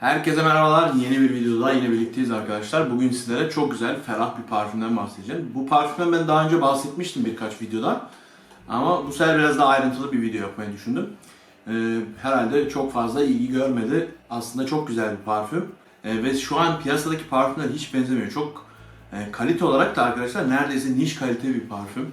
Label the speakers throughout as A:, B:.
A: Herkese merhabalar. Yeni bir videoda yine birlikteyiz arkadaşlar. Bugün sizlere çok güzel, ferah bir parfümden bahsedeceğim. Bu parfümden ben daha önce bahsetmiştim birkaç videoda. Ama bu sefer biraz daha ayrıntılı bir video yapmayı düşündüm. Ee, herhalde çok fazla ilgi görmedi. Aslında çok güzel bir parfüm. Ee, ve şu an piyasadaki parfümler hiç benzemiyor. Çok e, kalite olarak da arkadaşlar neredeyse niş kalite bir parfüm.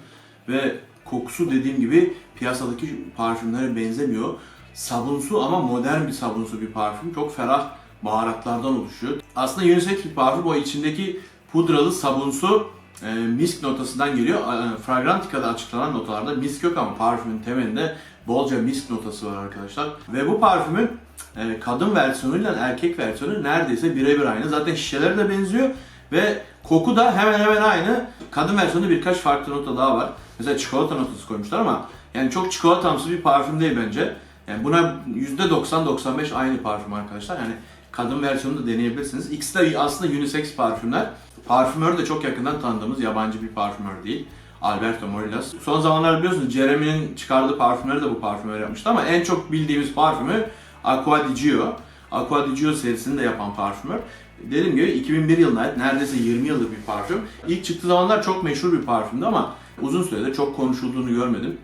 A: Ve kokusu dediğim gibi piyasadaki parfümlere benzemiyor. Sabunsu ama modern bir sabunsu bir parfüm. Çok ferah baharatlardan oluşuyor. Aslında unisex parfüm. O içindeki pudralı sabunsu e, misk notasından geliyor. E, Fragrantica'da açıklanan notalarda misk yok ama parfümün temelinde bolca misk notası var arkadaşlar. Ve bu parfümün e, kadın versiyonuyla erkek versiyonu neredeyse birebir aynı. Zaten şişeleri de benziyor ve koku da hemen hemen aynı. Kadın versiyonunda birkaç farklı nota daha var. Mesela çikolata notası koymuşlar ama yani çok çikolatamsı bir parfüm değil bence. Yani buna %90-95 aynı parfüm arkadaşlar. Yani kadın versiyonunu da deneyebilirsiniz. İkisi de aslında unisex parfümler. Parfümör de çok yakından tanıdığımız yabancı bir parfümör değil. Alberto Morillas. Son zamanlarda biliyorsunuz Jeremy'nin çıkardığı parfümleri de bu parfümör yapmıştı ama en çok bildiğimiz parfümü Aqua di Gio. Aqua di Gio serisini de yapan parfümör. Dediğim gibi 2001 yılına ait neredeyse 20 yıllık bir parfüm. İlk çıktığı zamanlar çok meşhur bir parfümdü ama uzun süredir çok konuşulduğunu görmedim.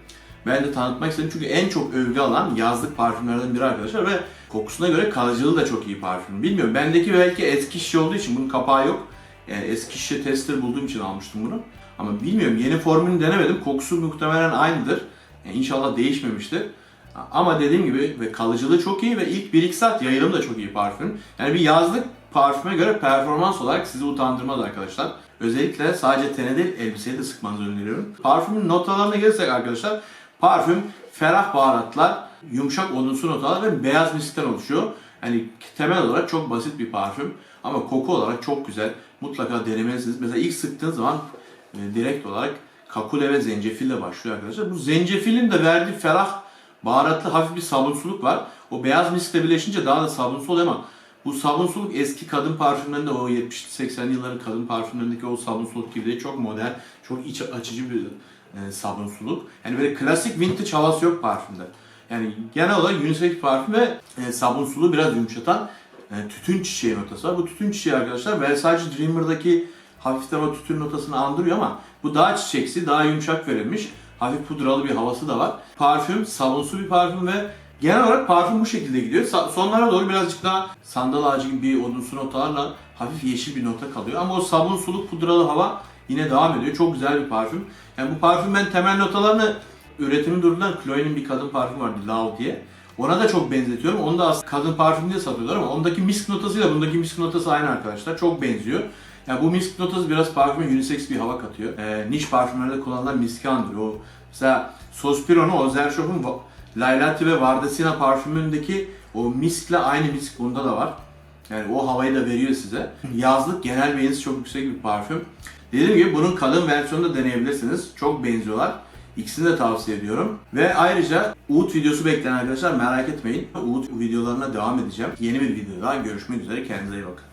A: Ben de tanıtmak istedim çünkü en çok övgü alan yazlık parfümlerden biri arkadaşlar ve kokusuna göre kalıcılığı da çok iyi parfüm. Bilmiyorum bendeki belki eski şişe olduğu için bunun kapağı yok. Yani eski şişe tester bulduğum için almıştım bunu. Ama bilmiyorum yeni formülünü denemedim. Kokusu muhtemelen aynıdır. Yani inşallah değişmemiştir. Ama dediğim gibi ve kalıcılığı çok iyi ve ilk 1-2 saat yayılımı da çok iyi parfüm. Yani bir yazlık parfüme göre performans olarak sizi utandırmaz arkadaşlar. Özellikle sadece tene değil elbiseye de sıkmanızı öneriyorum. Parfümün notalarına gelirsek arkadaşlar Parfüm ferah baharatlar, yumuşak odunsu notalar ve beyaz miskten oluşuyor. Yani temel olarak çok basit bir parfüm ama koku olarak çok güzel. Mutlaka denemelisiniz. Mesela ilk sıktığınız zaman e, direkt olarak kakule ve zencefille başlıyor arkadaşlar. Bu zencefilin de verdiği ferah, baharatlı hafif bir sabunsuluk var. O beyaz miskle birleşince daha da sabunsu oluyor ama bu sabunsuluk eski kadın parfümlerinde o 70-80 yılların kadın parfümlerindeki o sabunsuluk gibi değil. Çok modern, çok iç açıcı bir e, sabunsuluk. Yani böyle klasik vintage havası yok parfümde. Yani genel olarak unisex parfüm ve e, sabunsuluğu biraz yumuşatan e, tütün çiçeği notası var. Bu tütün çiçeği arkadaşlar Versace Dreamer'daki hafiften o tütün notasını andırıyor ama bu daha çiçeksi, daha yumuşak verilmiş. Hafif pudralı bir havası da var. Parfüm, sabunsu bir parfüm ve genel olarak parfüm bu şekilde gidiyor. Sonlara doğru birazcık daha sandal ağacı gibi bir odunsu notalarla hafif yeşil bir nota kalıyor. Ama o sabunsuluk pudralı hava yine devam ediyor. Çok güzel bir parfüm. Yani bu parfüm ben temel notalarını üretimi durduran Chloe'nin bir kadın parfümü vardı Love diye. Ona da çok benzetiyorum. Onu da aslında kadın parfüm diye satıyorlar ama ondaki misk notasıyla bundaki misk notası aynı arkadaşlar. Çok benziyor. Yani bu misk notası biraz parfüme unisex bir hava katıyor. Ee, niş parfümlerde kullanılan miski andırıyor. O, mesela Sospiro'nun Ozershof'un Lailati ve Vardesina parfümündeki o miskle aynı misk bunda da var. Yani o havayı da veriyor size. Yazlık genel beğenisi çok yüksek bir parfüm. Dediğim gibi bunun kadın versiyonunu da deneyebilirsiniz. Çok benziyorlar. İkisini de tavsiye ediyorum. Ve ayrıca Uğut videosu bekleyen arkadaşlar merak etmeyin. Uğut videolarına devam edeceğim. Yeni bir videoda görüşmek üzere. Kendinize iyi bakın.